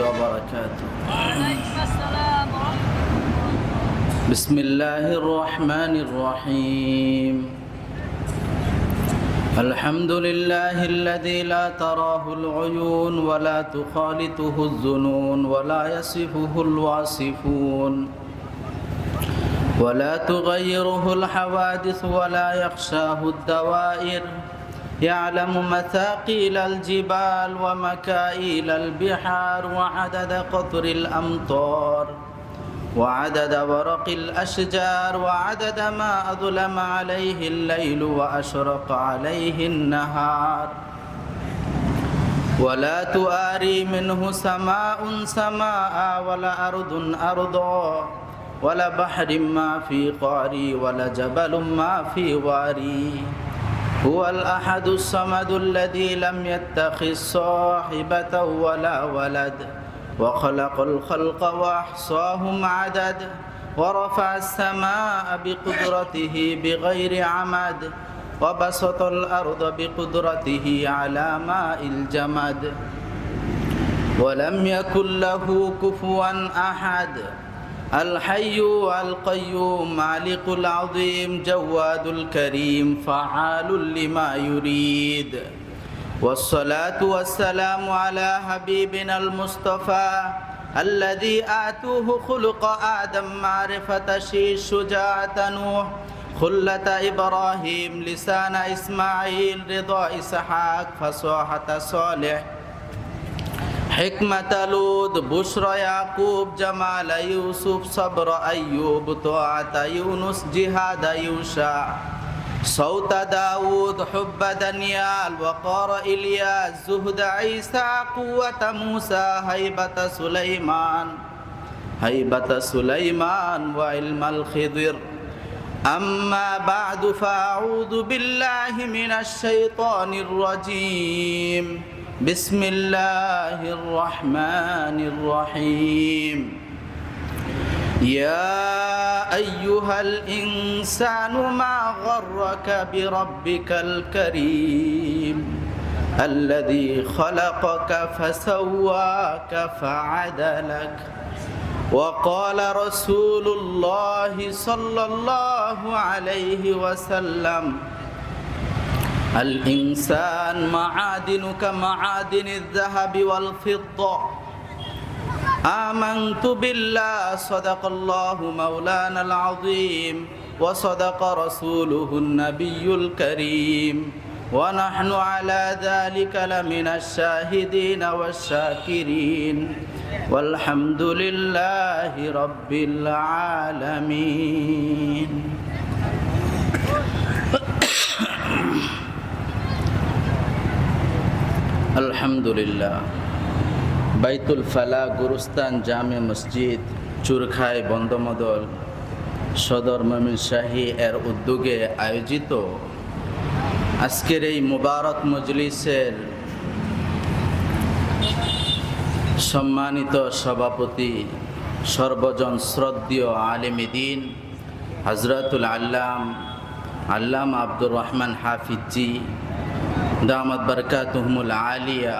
وبركاته. وعليكم السلام ورحمة بسم الله الرحمن الرحيم. الحمد لله الذي لا تراه العيون ولا تخالطه الظنون ولا يصفه الواصفون ولا تغيره الحوادث ولا يخشاه الدوائر. يعلم مثاقيل الجبال ومكائيل البحار وعدد قطر الأمطار وعدد ورق الأشجار وعدد ما أظلم عليه الليل وأشرق عليه النهار. ولا تؤاري منه سماء سماء ولا أرض أرضا ولا بحر ما في قاري ولا جبل ما في واري. هو الأحد الصمد الذي لم يتخذ صاحبة ولا ولد وخلق الخلق وأحصاهم عدد ورفع السماء بقدرته بغير عمد وبسط الأرض بقدرته على ماء الجمد. ولم يكن له كفوا أحد. الحي القيوم مالك العظيم جواد الكريم فعال لما يريد. والصلاة والسلام على حبيبنا المصطفى الذي آتوه خلق آدم معرفة شيش شجاعة نوح. خلة إبراهيم لسان إسماعيل رضا إسحاق فصاحة صالح. حكمة لود بشرى يعقوب جمال يوسف صبر أيوب طاعة يونس جهاد يوشع صوت داود حب دانيال وقار إلياس زهد عيسى قوة موسى هيبة سليمان هيبة سليمان وعلم الخضر أما بعد فأعوذ بالله من الشيطان الرجيم بسم الله الرحمن الرحيم. يا أيها الإنسان ما غرك بربك الكريم الذي خلقك فسواك فعدلك. وقال رسول الله صلى الله عليه وسلم الإنسان معادن كمعادن الذهب والفضة. آمنت بالله صدق الله مولانا العظيم وصدق رسوله النبي الكريم. ونحن على ذلك لمن الشاهدين والشاكرين. والحمد لله رب العالمين. আলহামদুলিল্লাহ। বাইতুল ফালা, গুরুস্তান, জামে মসজিদ, চুরখাই, বন্দমদল, সদর মমিন শাহী এর উদ্যোগে আয়োজিত আজকের এই মুবারক মজলিসের সম্মানিত সভাপতি, সর্বজন শ্রদ্ধীয় আলিমিদিন হজরতুল আল্লাম আল্লাম আব্দুর রহমান হাফিজি দামদ বরকাতুহমুল আলিয়া।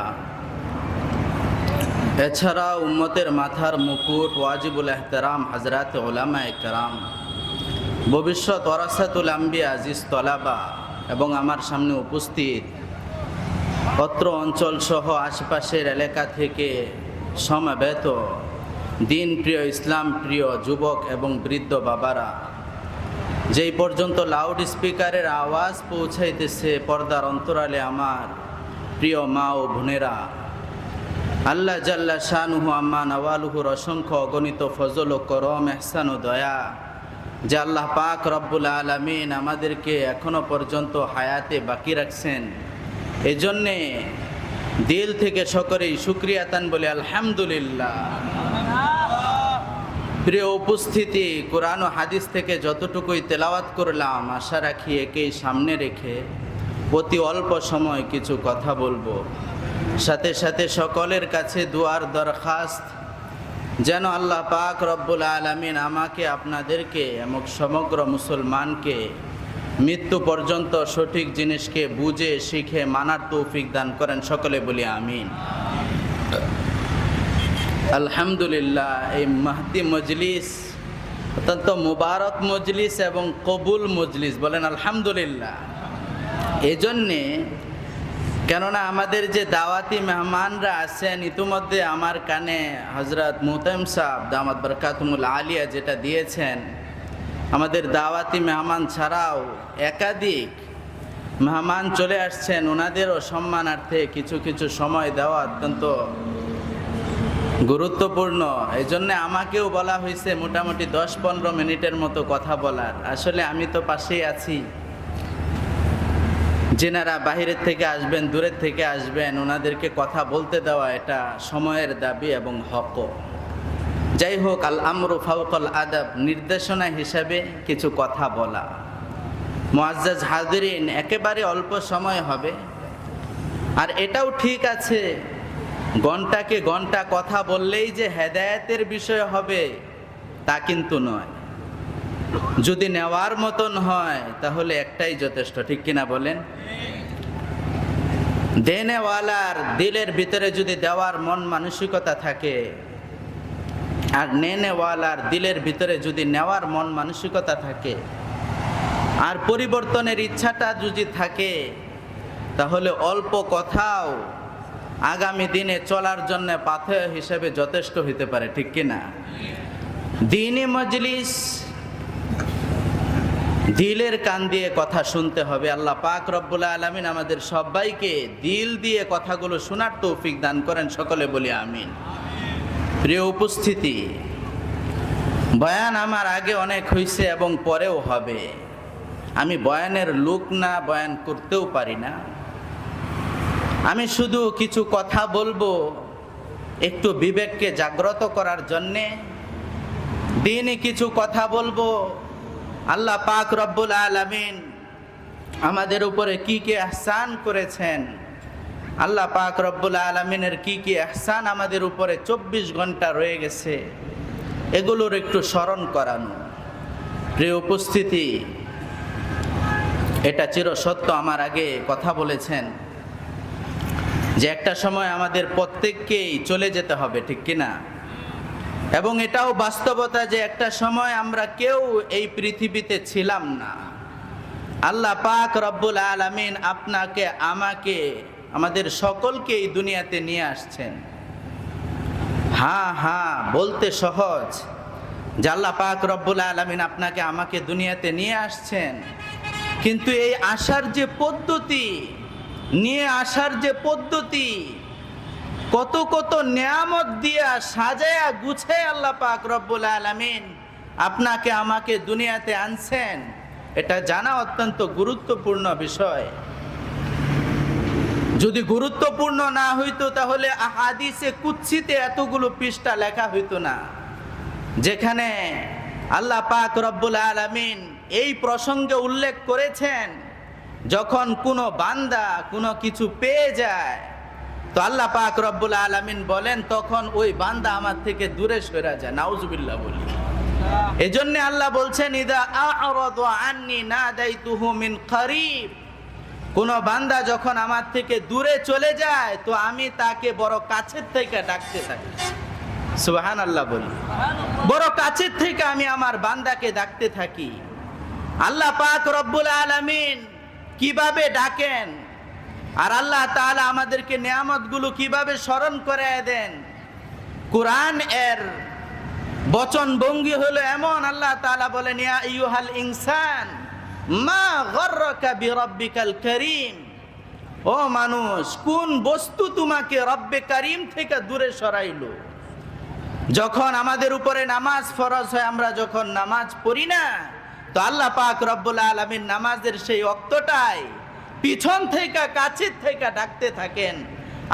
এছাড়া উম্মতের মাথার মুকুট, ওয়াজিবুল এহতারাম, হাজরাত ওলামা একরাম ভবিষ্যৎ ওরাসাতুল আম্বিয়া আজিজ তলাবা এবং আমার সামনে উপস্থিত অত্র অঞ্চল সহ আশেপাশের এলাকা থেকে সমাবেত দিন প্রিয় ইসলাম প্রিয় যুবক এবং বৃদ্ধ বাবারা যেই পর্যন্ত লাউড স্পিকারের আওয়াজ পৌঁছাইতেছে, পর্দার অন্তরালে আমার প্রিয় মা ও বোনেরা, আল্লাহ জাল্লা শানুহু আম্মা নওয়ালুহুর অসংখ্য অগণিত ফজল ও করম এহসান ও দয়া, যে আল্লাহ পাক রব্বুল আলমিন আমাদেরকে এখনও পর্যন্ত হায়াতে বাকি রাখছেন। এজন্যে দিল থেকে সকলেই সুক্রিয়াতান বলে আলহামদুলিল্লাহ। প্রিয় উপস্থিতি, কোরআন ও হাদিস থেকে যতটুকুই তেলাওয়াত করলাম, আশা রাখি একেই সামনে রেখে অতি অল্প সময় কিছু কথা বলব। সাথে সাথে সকলের কাছে দুয়ার দরখাস্ত, যেন আল্লাহ পাক রব্বুল আলমিন আমাকে, আপনাদেরকে, এবং সমগ্র মুসলমানকে মৃত্যু পর্যন্ত সঠিক জিনিসকে বুঝে, শিখে, মানার তৌফিক দান করেন। সকলে বলি আমিন। আলহামদুলিল্লাহ, এই মাহদি মজলিস, অত্যন্ত মুবারক মজলিস এবং কবুল মজলিস, বলেন আলহামদুলিল্লাহ। এই জন্যে কেননা আমাদের যে দাওয়াতি মেহমানরা আছেন, ইতিমধ্যে আমার কানে হজরত মুহতাম সাহ দামাত বরকাতমুল আলিয়া যেটা দিয়েছেন, আমাদের দাওয়াতি মেহমান ছাড়াও একাধিক মেহমান চলে আসছেন। ওনাদেরও সম্মানার্থে কিছু কিছু সময় দেওয়া অত্যন্ত গুরুত্বপূর্ণ। এই জন্যে আমাকেও বলা হয়েছে মোটামুটি দশ পনেরো মিনিটের মতো কথা বলার। আসলে আমি তো পাশেই আছি। যেনারা বাহিরের থেকে আসবেন, দূরের থেকে আসবেন, ওনাদেরকে কথা বলতে দেওয়া এটা সময়ের দাবি এবং হক। যাই হোক, আল আমরু ফাউকল আদাব, নির্দেশনা হিসাবে কিছু কথা বলা। মোয়াজ্জাজ হাজরিন, একেবারে অল্প সময় হবে। আর এটাও ঠিক আছে ঘন্টাকে ঘণ্টা কথা বললেই যে হেদায়েতের বিষয় হবে, তা কিন্তু নয়। যদি নেওয়ার মতন হয়, তাহলে একটাই যথেষ্ট, ঠিক কিনা বলেন? দেনেওয়ালার দিলের ভিতরে যদি দেওয়ার মন মানসিকতা থাকে, আর নেনেওয়ালার দিলের ভিতরে যদি নেওয়ার মন মানসিকতা থাকে, আর পরিবর্তনের ইচ্ছাটা যদি থাকে, তাহলে অল্প কথাও আগামী দিনে চলার জন্য পাথেয় হিসেবে যথেষ্ট হতে পারে, ঠিক কিনা? দিনী মজলিস দিলের কান দিয়ে কথা শুনতে হবে। আল্লাহ পাক রব্বুল আলমিন আমাদের সবাইকে দিল দিয়ে কথাগুলো শোনার তৌফিক দান করেন, সকলে বলি আমিন। প্রিয় উপস্থিতি, বয়ান আমার আগে অনেক হয়েছে এবং পরেও হবে। আমি বয়ানের লোক না, বয়ান করতেও পারি না। আমি শুধু কিছু কথা বলব, একটু বিবেককে জাগ্রত করার জন্যে। দিনই কিছু কথা বলব। আল্লাহ পাক রব্বুল আলমিন আমাদের উপরে কি কি আহসান করেছেন? আল্লাহ পাক রব্বুল আলমিনের কি কি আহসান আমাদের উপরে চব্বিশ ঘণ্টা রয়ে গেছে? এগুলোর একটু স্মরণ করানো। প্রিয় উপস্থিতি, এটা চিরসত্য আমার আগে কথা বলেছেন। যে একটা সময় আমাদের প্রত্যেককেই চলে যেতে হবে, ঠিক কিনা? এবং এটাও বাস্তবতা যে একটা সময় আমরা কেউ এই পৃথিবীতে ছিলাম না। আল্লাহ পাক রব্বুল আলমিন আপনাকে, আমাকে, আমাদের সকলকে এই দুনিয়াতে নিয়ে আসছেন। হ্যাঁ হ্যাঁ বলতে সহজ যে আল্লাহ পাক রব্বুল আলমিন আপনাকে, আমাকে দুনিয়াতে নিয়ে আসছেন। কিন্তু এই আসার যে পদ্ধতি নিয়ে আসার যে পদ্ধতি, কত কত নিয়ামত দিয়া সাজায়া গুছে আল্লাহ পাক রব্বুল আলমিন আপনাকে আমাকে দুনিয়াতে আনছেন, এটা জানা অত্যন্ত গুরুত্বপূর্ণ বিষয়। যদি গুরুত্বপূর্ণ না হইতো তাহলে হাদিসে কুচ্ছিতে এতগুলো পৃষ্ঠা লেখা হইতো না, যেখানে আল্লাহ পাক রব্বুল আলমিন এই প্রসঙ্গে উল্লেখ করেছেন যখন কোনো বান্দা কোনো কিছু পেয়ে যায়, তো আল্লাহ পাক রব্বুল আলমিন বলেন, তখন ওই বান্দা আমার থেকে দূরে সরে যায়। নাউজুবিল্লাহ বলি। এই জন্য আল্লাহ বলছেন, ইদা আন্নি নাদাইতুহু মিন করিব। কোন বান্দা যখন আমার থেকে দূরে চলে যায়, তো আমি তাকে বড় কাছের থেকে ডাকতে থাকি। সুবাহান আল্লাহ বলি। বড় কাছের থেকে আমি আমার বান্দাকে ডাকতে থাকি। আল্লাহ পাক রব্বুল আলামিন কীভাবে ডাকেন? আর আল্লাহ তাআলা আমাদেরকে নিয়ামতগুলো কীভাবে স্মরণ করে দেন? কোরআন এর বচন ভঙ্গি হলো এমন, আল্লাহ তালা বলেন, ইয়া ইউহাল ইনসান, মা গর্রকা বিরব্বিকাল করিম। ও মানুষ, কোন বস্তু তোমাকে রব্বে করিম থেকে দূরে সরাইলো? যখন আমাদের উপরে নামাজ ফরজ হয়, আমরা যখন নামাজ পড়ি না তো আল্লাহ পাক রব্বুল আলমীর নামাজের সেই অক্তটাই পিছন থেকে, কাছের থেকে ডাকতে থাকেন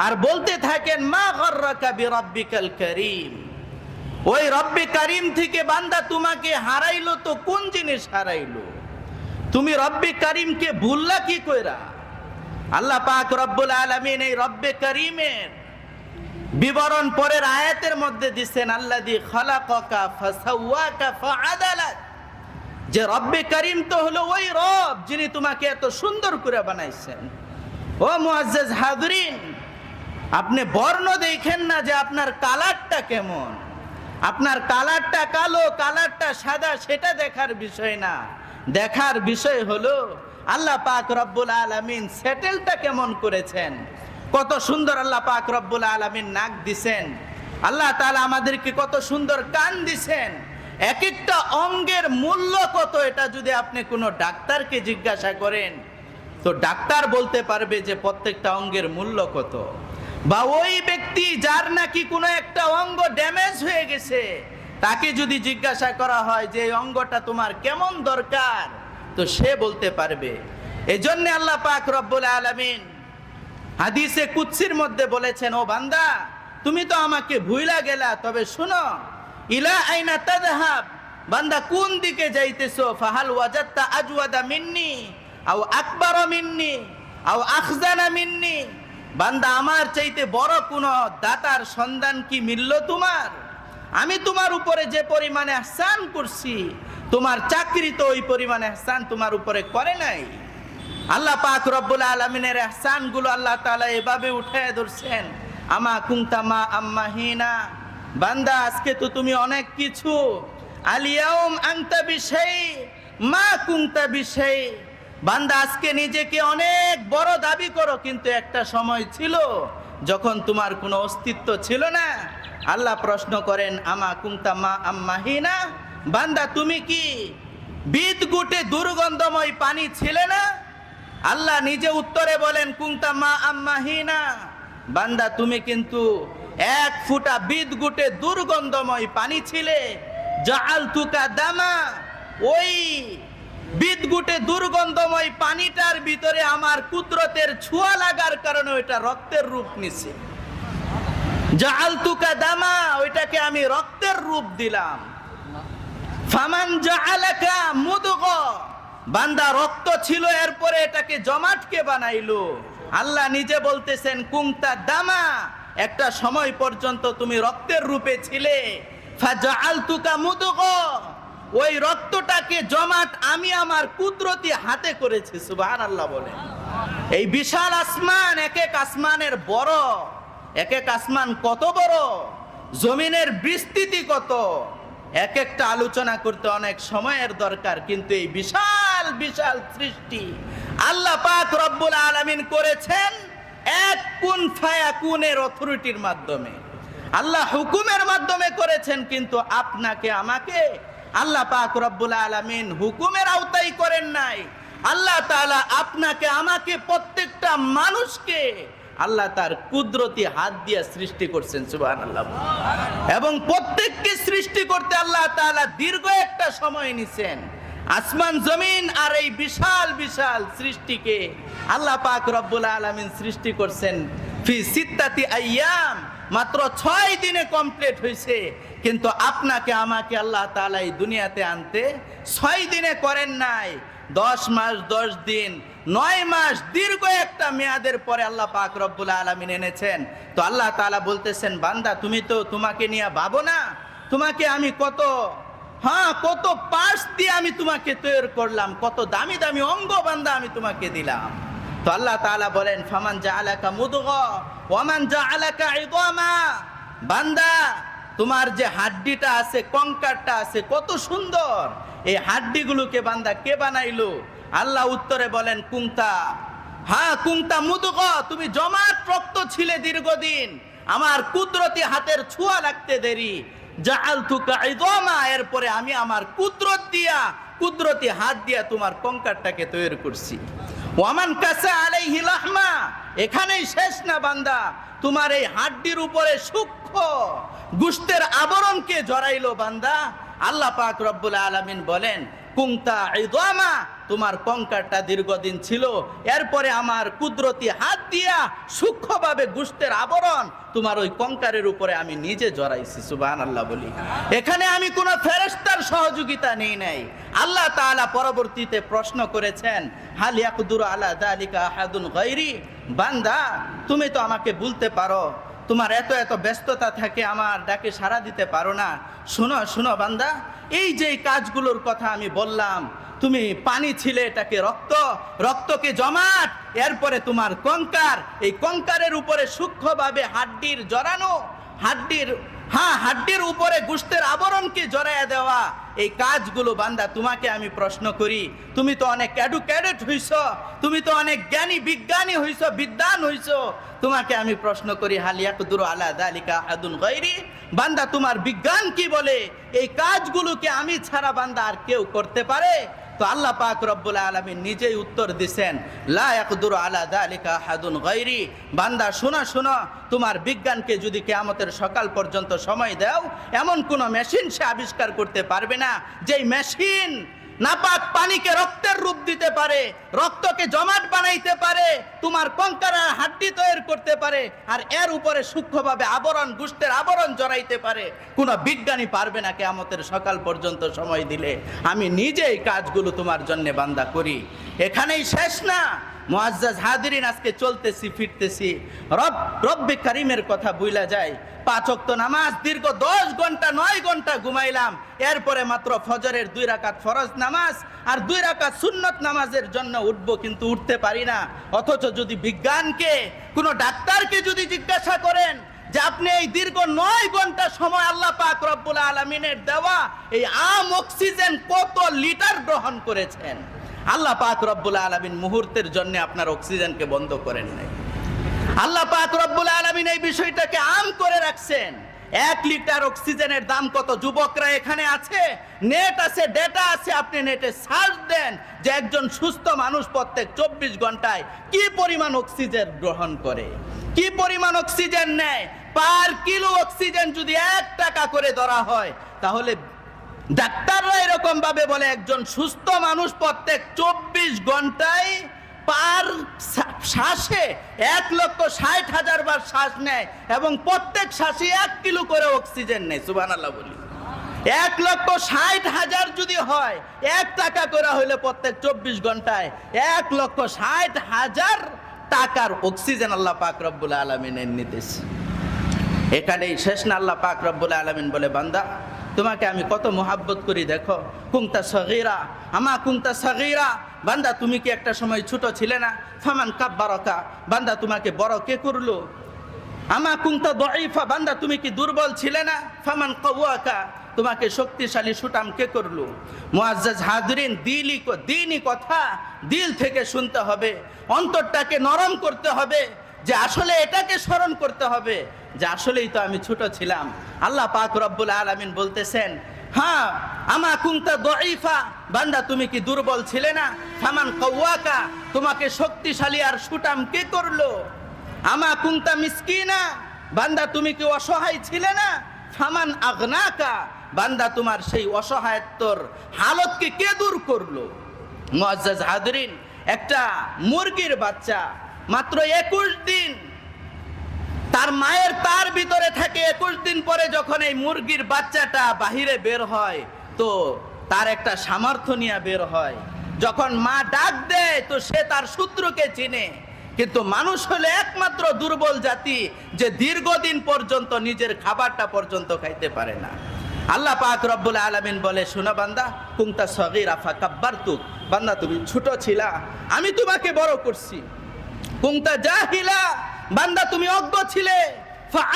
আর বলতে থাকেন, মা গর্রকা বিরব্বিকাল করিম। ওই রব্বে করিম থেকে বান্দা তোমাকে হারাইলো তো কোন জিনিস হারাইলো? তুমি রব্বে করিমকে ভুললা কি কইরা? আল্লাহ পাক রব্বুল আলমিন এই রব্বে করিমের বিবরণ পরের আয়াতের মধ্যে দিচ্ছেন আল্লাহ দি খালাকা ফাসাওয়াকা ফাআদালাক। যে রব্বে করিম তো হলো ওই রব যিনি তোমাকে এত সুন্দর করে বানাইছেন। ও মুআজ্জাজ হাজরিন, আপনি বর্ণ দেখেন না যে আপনার কালারটা কেমন। আপনার কালারটা কালো, কালারটা সাদা, সেটা দেখার বিষয় না। দেখার বিষয় হলো আল্লাহ পাক রব্বুল আলামিন সেটেলটা কেমন করেছেন। কত সুন্দর আল্লাহ পাক রব্বুল আলামিন নাক দিছেন। আল্লাহ তাআলা আমাদেরকে কত সুন্দর কান দিছেন। এক একটা অঙ্গের মূল্য কত এটা যদি আপনি কোনো ডাক্তারকে জিজ্ঞাসা করেন, তো ডাক্তার বলতে পারবে যে প্রত্যেকটা অঙ্গের মূল্য কত। বা ওই ব্যক্তি যার নাকি কোনো একটা অঙ্গ ড্যামেজ হয়ে গেছে, তাকে যদি জিজ্ঞাসা করা হয় যে অঙ্গটা তোমার কেমন দরকার, তো সে বলতে পারবে। এই জন্য আল্লাহ পাক রব্বুল আলামিন হাদিসে কুৎসির মধ্যে বলেছেন, ও বান্দা, তুমি তো আমাকে ভুইলা গেলা, তবে শুনো ইলা আইনা তাদহাব বান্দা কোন দিকে যাইতেছো? ফাহাল ওয়াজাত্তা আজওয়াদা মিন্নি, আও আকবার মিন্নি, আও আখজানা মিন্নি? বান্দা আমার চাইতে বড় কোন দাতার সন্ধান কি মিলল তোমার? আমি তোমার উপরে যে পরিমাণে আহসান করছি, তোমার চাকরি তো ওই পরিমাণে আহসান তোমার উপরে করে নাই। আল্লাহ পাক রব্বুল আলমিনের এহসানগুলো আল্লাহ তাআলা এভাবে উঠে ধরছেন। আমা কুংতামা আম্মাহিনা বান্দা, আজকে তো তুমি অনেক কিছু। আলিয়াউম আংতা বিষয় মা কুংতা বিষয় বান্দা, আজকে নিজেকে অনেক বড় দাবি করো, কিন্তু একটা সময় ছিল যখন তোমার কোনো অস্তিত্ব ছিল না। আল্লাহ প্রশ্ন করেন, আমা কুংতামা আম্মাহিনা? বান্দা, তুমি কি বিদ গুটে দুর্গন্ধময় পানি ছিলে না? আল্লাহ নিজে উত্তরে বলেন কুংতা মা আম্মাহিনা? বান্দা, তুমি কিন্তু এক ফুটা বিদ গুটে দুর্গন্ধময় পানি ছিলে। জাল তুকা দামা। ওই বিদগুটে দুর্গন্ধময় পানিটার ভিতরে আমার কুদরতের ছোঁয়া লাগার কারণে ওইটা রক্তের রূপ নিছে। জাল তুকা দামা, ওইটাকে আমি রক্তের রূপ দিলাম। ফামান জাআলাকা মুদগ। বান্দা রক্ত ছিল, এরপরে এটাকে জমাটকে বানাইলো। আল্লাহ নিজে বলতেছেন কুংতা দামা। একটা সময় পর্যন্ত তুমি রক্তের রূপে ছিলে। ওই রক্তটাকে জমাট আমি আমার কুদরতি হাতে করেছি, সুবহানাল্লাহ বলে। এই বিশাল আসমান এক এক আসমানের বড়। এক এক আসমান কত বড়? জমিনের বিস্তৃতি কত? এক একটা আলোচনা করতে অনেক সময়ের দরকার, কিন্তু এই বিশাল বিশাল সৃষ্টি আল্লাহ পাক রব্বুল আলামিন করেছেন এক কুন ফায়া কুনের অথরিটির মাধ্যমে? আল্লাহ হুকুমের মাধ্যমে করেছেন, কিন্তু আপনাকে, আমাকে? আল্লাহ পাক রব্বুল আলামিন হুকুমের আওতায় করেন নাই। আল্লাহ তাআলা আপনাকে, আমাকে, প্রত্যেকটা মানুষকে আল্লাহ তার কুদরতি হাত দিয়ে সৃষ্টি করছেন সুবাহ আল্লাহ এবং প্রত্যেককে সৃষ্টি করতে আল্লাহ তাআলা দীর্ঘ একটা সময় নিছেন। আসমান, জমিন আর এই বিশাল বিশাল সৃষ্টিকে আল্লাহ পাক রব্বুল আলামিন সৃষ্টি করছেন। ফি সিত্তাতি আইয়াম, মাত্র ছয় দিনে কমপ্লিট হয়েছে কিন্তু আপনাকে, আমাকে আল্লাহ তাআলা এই দুনিয়াতে আনতে ছয় দিনে করেন নাই। দশ মাস, দশ দিন, নয় মাস, দীর্ঘ একটা মেয়াদের পরে আল্লাহ পাক রব্বুল আলমিন এনেছেন। তো আল্লাহ তাআলা বলতেছেন, বান্দা, তুমি তো তোমাকে নিয়ে ভাবো না। তোমাকে আমি কত হ্যাঁ কত পার্স দিয়ে আমি তোমাকে তৈরি করলাম, কত দামি দামি অঙ্গ বান্দা আমি তোমাকে দিলাম। তো আল্লাহ তাআলা বলেন, ফামান জা আলাকা মুদগ ওয়ামান জা আলাকা ইদামা বান্দা, তোমার যে হাড্ডিটা আছে, কঙ্কারটা আছে, কত সুন্দর। এই হাড্ডিগুলোকে বান্দা কে বানাইলো? আল্লাহ উত্তরে বলেন কুংতা হ্যাঁ কুংতা মুদগ, তুমি জমাট রক্ত ছিলে দীর্ঘদিন। আমার কুদরতি হাতের ছোঁয়া লাগতে দেরি। এরপরে আমি আমার কুদরত দিয়া, কুদরতি হাত দিয়া তোমার কঙ্কারটাকে তৈরি করছি। ওয়ামান কাসা আলাইহি লাহমা, এখানেই শেষ না বান্দা, তোমার এই হাড্ডির উপরে সূক্ষ্ম গুস্তের আবরণকে জড়াইলো বান্দা। আল্লাহ পাক রব্বুল আলামিন বলেন কুংতা ইদমা তোমার কঙ্কারটা দীর্ঘদিন ছিল। এরপরে আমার কুদরতি হাত দিয়া সূক্ষ্মভাবে গুস্তের আবরণ তোমার ওই কঙ্কারের উপরে আমি নিজে জড়াইছি সুবান আল্লাহ বলি। এখানে আমি কোনো ফেরেস্তার সহযোগিতা নেই নাই। আল্লাহ তাআলা পরবর্তীতে প্রশ্ন করেছেন, হাল ইয়াকদুর আলা দালিকা আহাদুন গায়রি? বান্দা, তুমি তো আমাকে বলতে পারো, তোমার এত এত ব্যস্ততা থাকে আমার ডাকে সাড়া দিতে পারো না। শোনো শোনো বান্দা, এই যে কাজগুলোর কথা আমি বললাম তুমি পানি ছিলে এটাকে রক্ত, রক্তকে জমাট, এরপরে তোমার কঙ্কার। এই কঙ্কারের উপরে সূক্ষ্মভাবে হাড্ডির জড়ানো, হাড্ডির হ্যাঁ হাড্ডির উপরে গুস্তের আবরণকে জড়াইয়া দেওয়া। এই কাজগুলো বান্দা, তোমাকে আমি প্রশ্ন করি, তুমি তো অনেক এডুকেটেড হইছ, তুমি তো অনেক জ্ঞানী বিজ্ঞানী হইছ বিদ্যান হইছ। তোমাকে আমি প্রশ্ন করি হালিয়াকুদুর আলা দালিকা আদুন গৈরি বান্দা, তোমার বিজ্ঞান কি বলে? এই কাজগুলোকে আমি ছাড়া বান্দা আর কেউ করতে পারে? তো আল্লাহ পাক রব্বুল আলমী নিজেই উত্তর দিছেন, লা ইয়াকদুর আলা দালিকা হাদুন গৈরি বান্দা, শোনো শোনো, তোমার বিজ্ঞানকে যদি কেয়ামতের সকাল পর্যন্ত সময় দাও, এমন কোনো মেশিন সে আবিষ্কার করতে পারবে না, যেই মেশিন নাপাক পানিকে রক্তের রূপ দিতে পারে, রক্তকে জমাট বানাইতে পারে, তোমার কঙ্কারা হাড্ডি তৈরি করতে পারে, আর এর উপরে সূক্ষ্মভাবে আবরণ গুষ্টের আবরণ জড়াইতে পারে। কোনো বিজ্ঞানী পারবে না কেয়ামতের সকাল পর্যন্ত সময় দিলে। আমি নিজেই কাজগুলো তোমার জন্যে বান্দা করি। এখানেই শেষ না। মুআজ্জাজ হাদিরিন আজকে চলতেছি, ফিরতেছি। রব, রব্বে কারিমের কথা বুইলা যায়। পাঁচ ওয়াক্ত নামাজ, দীর্ঘ দশ ঘণ্টা, নয় ঘণ্টা ঘুমাইলাম। এরপরে মাত্র ফজরের দুই রাকাত ফরজ নামাজ আর দুই রাকাত সুন্নত নামাজের জন্য উঠবো কিন্তু উঠতে পারি না। অথচ যদি বিজ্ঞানকে, কোনো ডাক্তারকে যদি জিজ্ঞাসা করেন যে আপনি এই দীর্ঘ নয় ঘণ্টা সময় আল্লাহ পাক রব্বুল আলমিনের দেওয়া এই আম অক্সিজেন কত লিটার গ্রহণ করেছেন? আল্লাহ পাক রব্বুল আলমিন মুহূর্তের জন্য আপনার অক্সিজেনকে বন্ধ করেন নাই। আল্লাহ পাক রব্বুল আলমিন এই বিষয়টাকে আম করে রাখছেন। এক লিটার অক্সিজেনের দাম কত? যুবকরা এখানে আছে? নেট আছে, ডেটা আছে, আপনি নেটে সার্চ দেন যে একজন সুস্থ মানুষ প্রত্যেক চব্বিশ ঘন্টায় কি পরিমাণ অক্সিজেন গ্রহণ করে। কি পরিমাণ অক্সিজেন নেয়? পার কিলো অক্সিজেন যদি এক টাকা করে ধরা হয়, তাহলে ডাক্তাররা এরকম ভাবে বলে, একজন সুস্থ মানুষ প্রত্যেক চব্বিশ ঘন্টায় পার শ্বাসে এক লক্ষ ষাট হাজার বার শ্বাস নেয় এবং প্রত্যেক শ্বাসে এক কিলো করে অক্সিজেন নেয় সুবান আল্লাহ বলি। এক লক্ষ ষাট হাজার যদি হয়, এক টাকা করে হইলে প্রত্যেক চব্বিশ ঘন্টায় এক লক্ষ ষাট হাজার টাকার অক্সিজেন আল্লাহ পাক রব্বুল আলমিনের নির্দেশ। এখানেই শেষ না, আল্লাহ পাক রব্বুল আলমিন বলে, বান্দা তোমাকে আমি কত মোহাব্বত করি, দেখো। কুংতা সগিরা, আমা কুংতা সগিরা। বান্দা, তুমি কি একটা সময় ছোট ছিলে না? ফামান কাব বারকা বান্দা, তোমাকে বড় কে করল? আমা কুংতা দইফা বান্দা, তুমি কি দুর্বল ছিলে না? ফামান কওয়াকা। তোমাকে শক্তিশালী সুটাম কে করল? মুআজ্জাজ হাজরিন দিলই দিনই কথা দিল থেকে শুনতে হবে। অন্তরটাকে নরম করতে হবে যে আসলে এটাকে স্মরণ করতে হবে। যে আসলেই তো আমি ছোট ছিলাম। আল্লাহ পাক রব্বুল আলামিন বলতেছেন হ্যাঁ আমা কুংতা দইফা বান্দা তুমি কি দুর্বল ছিলে না? ফামান কওয়াকা, তোমাকে শক্তিশালী আর সুটাম কে করল? আমা কুংতা মিসকিনা, বান্দা তুমি কি অসহায় ছিলে না? ফামান আগনাকা, বান্দা তোমার সেই অসহায়ত্বর হালতকে কে দূর করল? মুআজ্জাজ হাদরিন একটা মুরগির বাচ্চা মাত্র একুশ দিন তার মায়ের তার ভিতরে থাকে একুশ দিন পরে যখন এই মুরগির বাচ্চাটা বাহিরে বের হয়, তো তার একটা সামর্থ্য নিয়ে বের হয়। যখন মা ডাক দেয়, তো সে তার সূত্রকে চিনে। কিন্তু মানুষ হলে একমাত্র দুর্বল জাতি যে দীর্ঘদিন পর্যন্ত নিজের খাবারটা পর্যন্ত খাইতে পারে না। আল্লাহ পাক রব্বুল আলামিন বলে, শোনো বান্দা কুংতা সগির আফা কাব্বার তুক বান্দা, তুমি ছোট ছিলা, আমি তোমাকে বড় করছি। কুংতা জাহিলা বান্দা, তুমি অজ্ঞ ছিলে।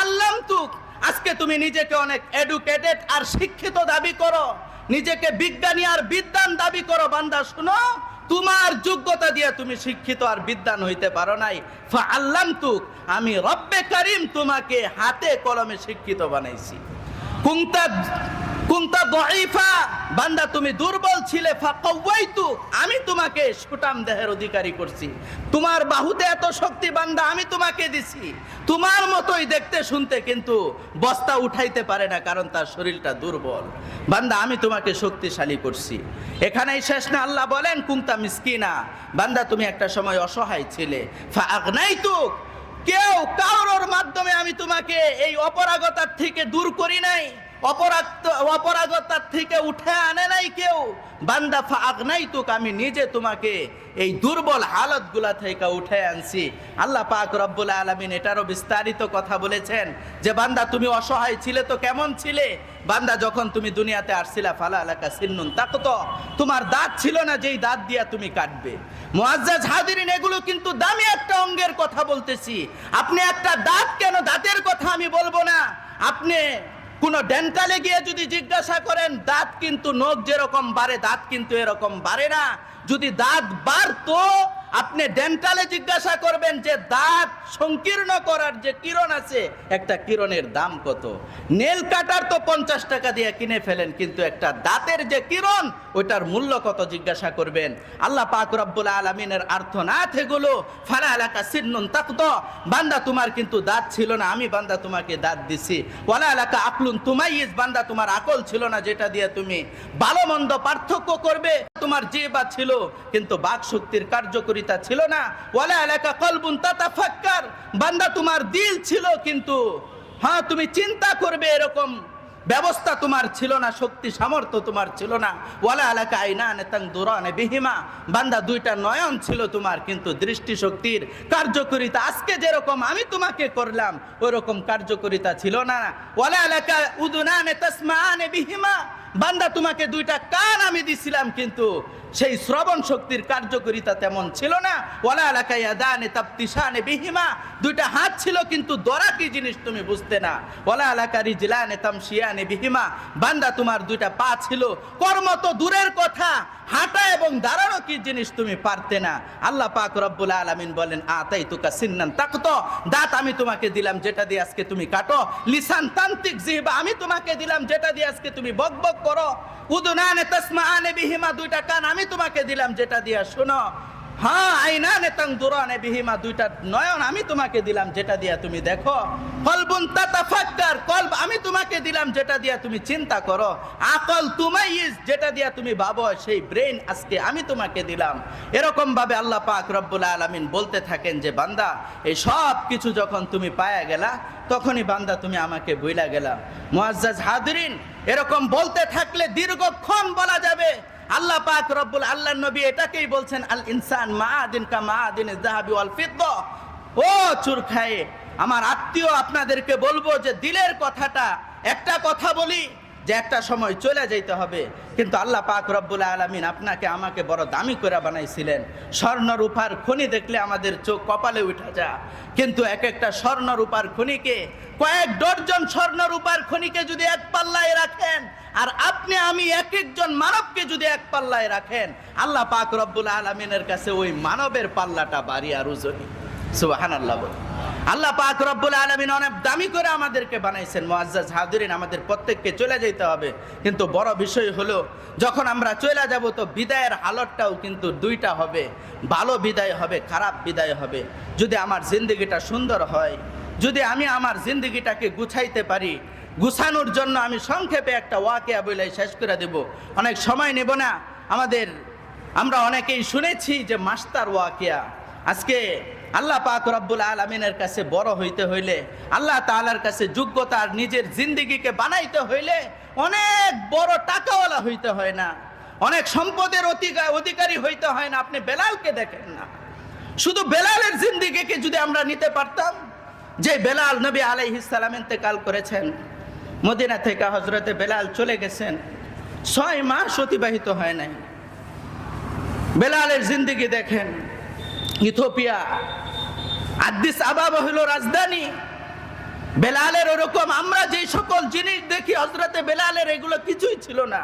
আল্লাম তুক আজকে তুমি নিজেকে অনেক এডুকেটেড আর শিক্ষিত দাবি করো। নিজেকে বিজ্ঞানী আর বিদ্যান দাবি করো। বান্দা, শুনো, তোমার যোগ্যতা দিয়ে তুমি শিক্ষিত আর বিদ্যান হইতে পারো নাই। আল্লাম তুক আমি রব্বে কারিম তোমাকে হাতে কলমে শিক্ষিত বানাইছি। কুংতা কুংতা দইফা বান্দা, তুমি দুর্বল ছিলে, ফাকাওয়াইতু। আমি তোমাকে সুটাম দেহের অধিকারী করছি। তোমার বাহুতে এত শক্তি, বান্দা, আমি তোমাকে দিছি। তোমার মতোই দেখতে শুনতে কিন্তু বস্তা উঠাইতে পারে না, কারণ তার শরীরটা দুর্বল। বান্দা, আমি তোমাকে শক্তিশালী করছি। এখানেই শেষ না, আল্লাহ বলেন কুংতা মিসকিনা। বান্দা, তুমি একটা সময় অসহায় ছিলে। ফা আগনাইতুক কেউ কারোর মাধ্যমে আমি তোমাকে এই অপরাগতার থেকে দূর করি নাই। অপরাগতার থেকে উঠে আনে নাই কেউ। বান্দা ফাগ নাই তুক, আমি নিজে তোমাকে এই দুর্বল হালতগুলা থেকে উঠে আনছি। আল্লাহ পাক রব্বুল আলমিন এটারও বিস্তারিত কথা বলেছেন যে, বান্দা তুমি অসহায় ছিলে তো কেমন ছিলে? বান্দা যখন তুমি দুনিয়াতে আসছিলা, ফালা এলাকা সিন্নুন তাকে তো তোমার দাঁত ছিল না যেই দাঁত দিয়া তুমি কাটবে। মুআজ্জাজ হাজিরিন, এগুলো কিন্তু দামি একটা অঙ্গের কথা বলতেছি। আপনি একটা দাঁত কেন দাঁতের কথা আমি বলব না? আপনি কোন ডেন্টালে গিয়ে যদি জিজ্ঞাসা করেন, দাঁত কিন্তু নখ যেরকম বাড়ে, দাঁত কিন্তু এরকম বাড়ে না। যদি দাঁত বাড়তো আপনি ডেন্টালে জিজ্ঞাসা করবেন যে দাঁত সংকীর্ণ করার যে কিরণ আছে, একটা কিরণের দাম কত? নেল কাটার তো পঞ্চাশ টাকা দিয়ে কিনে ফেলেন, কিন্তু একটা দাঁতের যে কিরণ, ওইটার মূল্য কত জিজ্ঞাসা করবেন? আল্লাহ পাক রব্বুল আলমিনের আর্থনাথ এগুলো ফারা এলাকা সিন্নুন তাকত বান্দা তোমার কিন্তু দাঁত ছিল না, আমি বান্দা তোমাকে দাঁত দিছি। ওয়ালা এলাকা আকলুন তুমাইজ বান্দা তোমার আকল ছিল না যেটা দিয়ে তুমি ভালো মন্দ পার্থক্য করবে, তোমার যে বা ছিল, কিন্তু বাক শক্তির কার্যকরিতা ছিল না। ওয়ালা এলাকা কলবুন তাতাফাক্কার। বান্দা তোমার দিল ছিল কিন্তু হ্যাঁ তুমি চিন্তা করবে এরকম ব্যবস্থা তোমার ছিল না, শক্তি সামর্থ্য তোমার ছিল না। ওয়ালা এলাকা আইনা নেতাং দুরানে বিহিমা। বান্দা দুইটা নয়ন ছিল তোমার, কিন্তু দৃষ্টি শক্তির কার্যকরিতা আজকে যেরকম আমি তোমাকে করলাম, ওরকম কার্যকরিতা ছিল না। ওয়ালা এলাকা উদুনানে তাসমানে বিহিমা। বান্দা, তোমাকে দুইটা কান আমি দিছিলাম, কিন্তু সেই শ্রবণ শক্তির কার্যকরিতা তেমন ছিল না। ওলা এলাকায় দানে তাপ্তিসানে বিহিমা। দুইটা হাত ছিল, কিন্তু দরা কি জিনিস তুমি বুঝতে না। ওলা এলাকারি জিলানে তামশিয়ানে বিহিমা। বান্দা, তোমার দুইটা পা ছিল। কর্ম তো দূরের কথা হাঁটা এবং দাঁড়ানো কি জিনিস তুমি পারতে না? আল্লাহ পাক রব্বুল আলমিন বলেন আতাই তুকা সিন্নান তাকত। দাঁত আমি তোমাকে দিলাম, যেটা দিয়ে আজকে তুমি কাটো। লিসান তান্ত্রিক জিহবা আমি তোমাকে দিলাম, যেটা দিয়ে আজকে তুমি বক বক করো। উদুনানে তাসমাআনে বিহিমা দুইটা কান আমি তোমাকে দিলাম, যেটা দিয়া শোনো। হ্যাঁ দুরানে বিহিমা, দুইটা নয়ন আমি তোমাকে দিলাম, যেটা দিয়া তুমি দেখো। কলব আমি তোমাকে দিলাম, যেটা দিয়া তুমি চিন্তা করো। আকল যেটা দিয়া তুমি সেই আজকে আমি তোমাকে দিলাম। এরকম ভাবে আল্লাহ পাক রব্বুল আলামিন বলতে থাকেন যে, বান্দা, এই সব কিছু যখন তুমি পায়া গেলা, তখনই বান্দা তুমি আমাকে বইলা গেলা। মুআজ্জাজ হাদিরিন এরকম বলতে থাকলে দীর্ঘক্ষণ বলা যাবে। আল্লাহ পাক রব্বুল আল্লাহ নবী এটাকেই বলছেন, আল ইনসান মা দিন কা মা দিন জাহাবি ওয়াল ফিদ্দ। ও চুর খায়ে আমার আত্মীয় আপনাদেরকে বলব যে দিলের কথাটা, একটা কথা বলি যে একটা সময় চলে যাইতে হবে। কিন্তু আল্লাহ পাক রব্বুল আলমিন আপনাকে আমাকে বড় দামি করে বানাইছিলেন। স্বর্ণ রূপার খনি দেখলে আমাদের চোখ কপালে উঠা যা। কিন্তু এক একটা স্বর্ণ রূপার খনিকে, কয়েক ডর্জন স্বর্ণ রূপার খনিকে যদি এক পাল্লায় রাখেন, আর আপনি, আমি এক একজন মানবকে যদি এক পাল্লায় রাখেন, আল্লাহ পাক রব্বুল আলমিনের কাছে ওই মানবের পাল্লাটা বাড়ি আর উজনি সুবাহান আল্লাহ বলে। আল্লাহ পাক রব্বুল আলমিন অনেক দামি করে আমাদেরকে বানাইছেন। মোয়াজ্জাজ হাদিরিন আমাদের প্রত্যেককে চলে যেতে হবে। কিন্তু বড় বিষয় হলো, যখন আমরা চলে যাব তো বিদায়ের হালতটাও কিন্তু দুইটা হবে। ভালো বিদায় হবে, খারাপ বিদায় হবে। যদি আমার জিন্দগিটা সুন্দর হয়, যদি আমি আমার জিন্দগিটাকে গুছাইতে পারি, গুছানোর জন্য আমি সংক্ষেপে একটা ওয়াকিয়া বলে শেষ করে দেব। অনেক সময় নেব না। আমাদের, আমরা অনেকেই শুনেছি যে মাস্টার ওয়াকিয়া। আজকে আল্লাহ পাক রব্বুল আলমিনের কাছে বড় হইতে হইলে, আল্লাহ তাআলার কাছে যোগ্যতার নিজের জিন্দিগিকে বানাইতে হইলে অনেক বড় টাকাওয়ালা হইতে হয় না। অনেক সম্পদের অধিকার অধিকারী হইতে হয় না। আপনি বেলালকে দেখেন না। শুধু বেলালের জিন্দিগিকে যদি আমরা নিতে পারতাম, যে বেলাল নবী আলাইহিসালাম ইন্তেকাল করেছেন, মদিনা থেকে হজরতে বেলাল চলে গেছেন, ছয় মাস অতিবাহিত হয় নাই। বেলালের জিন্দিগি দেখেন ইথোপিয়া আদিস আবাবা হলো রাজধানী। বেলালের ওরকম, আমরা যে সকল জিনিস দেখি হজরতে বেলালের এগুলো কিছুই ছিল না।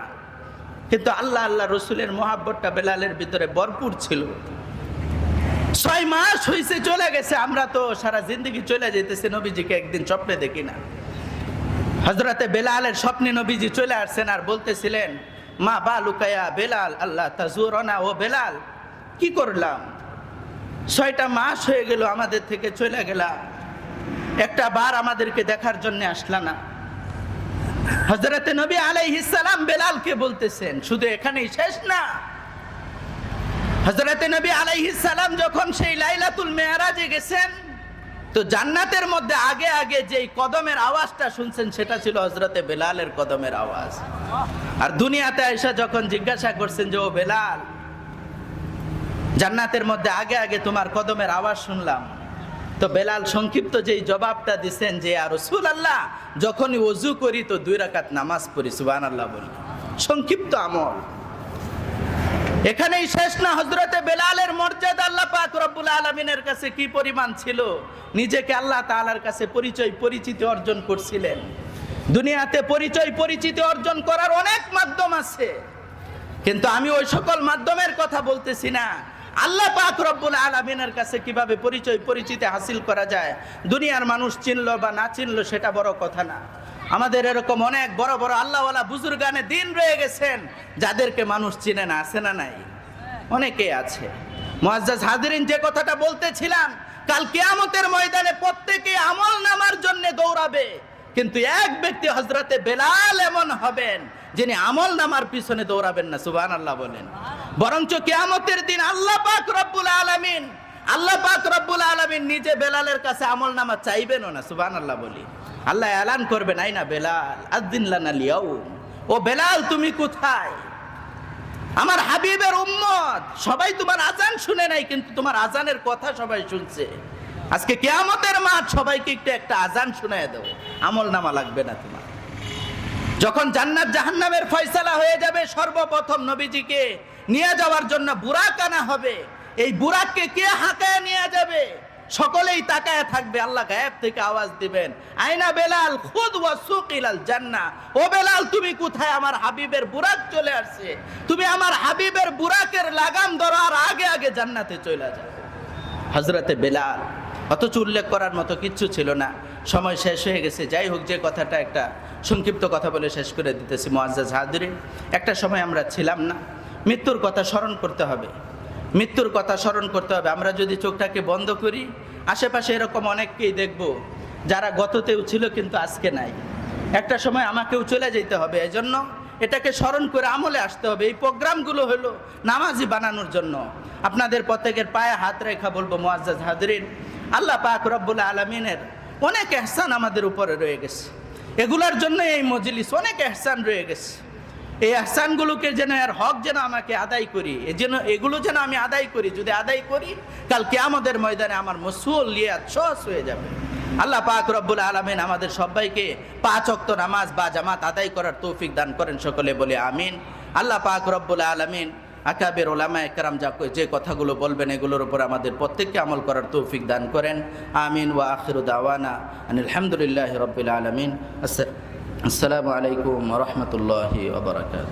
কিন্তু আল্লাহ আল্লাহ রসুলের মহাব্বতটা বেলালের ভিতরে ভরপুর ছিল। ছয় মাস হয়েছে চলে গেছে। আমরা তো সারা জিন্দগি চলে যেতেছে নবীজিকে একদিন স্বপ্নে দেখি না। হজরতে বেলালের স্বপ্নে নবীজি চলে আসছেন আর বলতেছিলেন, মা বা লুকায়া বেলাল, আল্লাহ তাজুরনা ও বেলাল, কি করলাম? ছয়টা মাস হয়ে গেল আমাদের থেকে চলে গেলা। একটা বার আমাদেরকে দেখার জন্য আসলা না। হজরতে নবী আলাইহিসালাম বেলালকে বলতেছেন, শুধু এখানেই শেষ না? হজরতে নবী আলাইহিসালাম যখন সেই লাইলাতুল মেয়ারাজে গেছেন, তো জান্নাতের মধ্যে আগে আগে যেই কদমের আওয়াজটা শুনছেন, সেটা ছিল হজরতে বেলালের কদমের আওয়াজ। আর দুনিয়াতে এসে যখন জিজ্ঞাসা করছেন যে, ও বেলাল জান্নাতের মধ্যে আগে আগে তোমার কদমের আওয়াজ শুনলাম। তো বেলাল সংক্ষিপ্ত যেই জবাবটা দিছেন যে আর রসুল আল্লাহ যখনই অজু করি তো দুই রাকাত নামাজ পড়ি সুবান আল্লাহ বলি। সংক্ষিপ্ত আমল। এখানেই শেষ না হজরতে বেলালের মর্যাদা আল্লাহ পাক রব্বুল আলমিনের কাছে কি পরিমাণ ছিল? নিজেকে আল্লাহ তাআলার কাছে পরিচয়, পরিচিতি অর্জন করছিলেন। দুনিয়াতে পরিচয়, পরিচিতি অর্জন করার অনেক মাধ্যম আছে। কিন্তু আমি ওই সকল মাধ্যমের কথা বলতেছি না। আল্লাহ পাক রব্বুল আলমিনের কাছে কীভাবে পরিচয়, পরিচিতি হাসিল করা যায়? দুনিয়ার মানুষ চিনলো বা না চিনলো সেটা বড় কথা না। আমাদের এরকম অনেক বড় বড় আল্লাহওয়ালা বুজুর্গানে দিন রয়ে গেছেন, যাদেরকে মানুষ চিনে না, আছে না নাই? অনেকে আছে। মুআজ্জাজ হাজিরিন যে কথাটা বলতেছিলাম, কাল কেয়ামতের ময়দানে প্রত্যেকে আমল নামার জন্য দৌড়াবে। কিন্তু এক ব্যক্তি হজরতে বেলাল এমন হবেন, যিনি আমল নামার পিছনে দৌড়াবেন না সুবান আল্লাহ বলেন। বরঞ্চ কেয়ামতের দিন আল্লাহ পাক রব্বুল আলামিন, আল্লাহ পাক রব্বুল আলামিন নিজে বেলালের কাছে আমল নামা চাইবেনও না সুবান আল্লাহ বলি। আল্লাহ এলান করবেন আইনা বেলাল? আদ্দিন লানা লিয়াউম। ও বেলাল, তুমি কোথায়? আমার হাবিবের উম্মত, সবাই তোমার আজান শুনে নাই, কিন্তু তোমার আজানের কথা সবাই শুনছে। আজকে কেয়ামতের মাঠ, সবাইকে একটু একটা আজান শুনে দাও। আমল নামা লাগবে না তোমার। যখন জান্নাত জাহান্নামের ফয়সালা হয়ে যাবে, সর্বপ্রথম নবীজিকে নিয়ে যাওয়ার জন্য বুরাক আনা হবে। এই বুরাককে কে হাঁকায় নিয়ে যাবে? সকলেই তাকায় থাকবে। আল্লাহ গায়েব থেকে আওয়াজ দিবেন, আয়না বেলাল, খুদ ওয়া সুকিলাল জান্না। ও বেলাল, তুমি কোথায়? আমার হাবিবের বুরাক চলে আসছে। তুমি আমার হাবিবের বুরাকের লাগাম ধরার আগে আগে জান্নাতে চলে যাও। হজরতে বেলাল, অথচ উল্লেখ করার মতো কিচ্ছু ছিল না। সময় শেষ হয়ে গেছে। যাই হোক, যে কথাটা একটা সংক্ষিপ্ত কথা বলে শেষ করে দিতেছি মোয়াজ্জাজ হাজরিন। একটা সময় আমরা ছিলাম না। মৃত্যুর কথা স্মরণ করতে হবে। মৃত্যুর কথা স্মরণ করতে হবে। আমরা যদি চোখটাকে বন্ধ করি, আশেপাশে এরকম অনেককেই দেখব যারা গততেও ছিল কিন্তু আজকে নাই। একটা সময় আমাকেও চলে যেতে হবে। এজন্য এটাকে স্মরণ করে আমলে আসতে হবে। এই প্রোগ্রামগুলো হলো নামাজি বানানোর জন্য। আপনাদের প্রত্যেকের পায়ে হাত রেখা বলব মোয়াজ্জাজ হাজরিন। আল্লাহ পাক রব্বুল আলমিনের অনেক এহসান আমাদের উপরে রয়ে গেছে। এগুলোর জন্য এই মজলিস অনেক এহসান রয়ে গেছে। এই আহসানগুলোকে যেন এর হক যেন আমাকে আদায় করি যেন এগুলো যেন আমি আদায় করি, যদি আদায় করি, কাল আমাদের ময়দানে আমার মসুল লিয়াত সহজ হয়ে যাবে। আল্লাহ পাক রব্বুল আলমিন আমাদের সবাইকে পাঁচ অক্ত নামাজ বা জামাত আদায় করার তৌফিক দান করেন, সকলে বলে আমিন। আল্লাহ পাক রব্বুল আলমিন আকাবের ওলামা একরাম যা যে কথাগুলো বলবেন, এগুলোর উপর আমাদের প্রত্যেককে আমল করার তৌফিক দান করেন। আমিন ওয়া আখিরু দাওয়ানা আলহামদুলিল্লাহ রবিল আলমিন। আসসালামু আলাইকুম রহমতুল্লাহি ওবরাকাত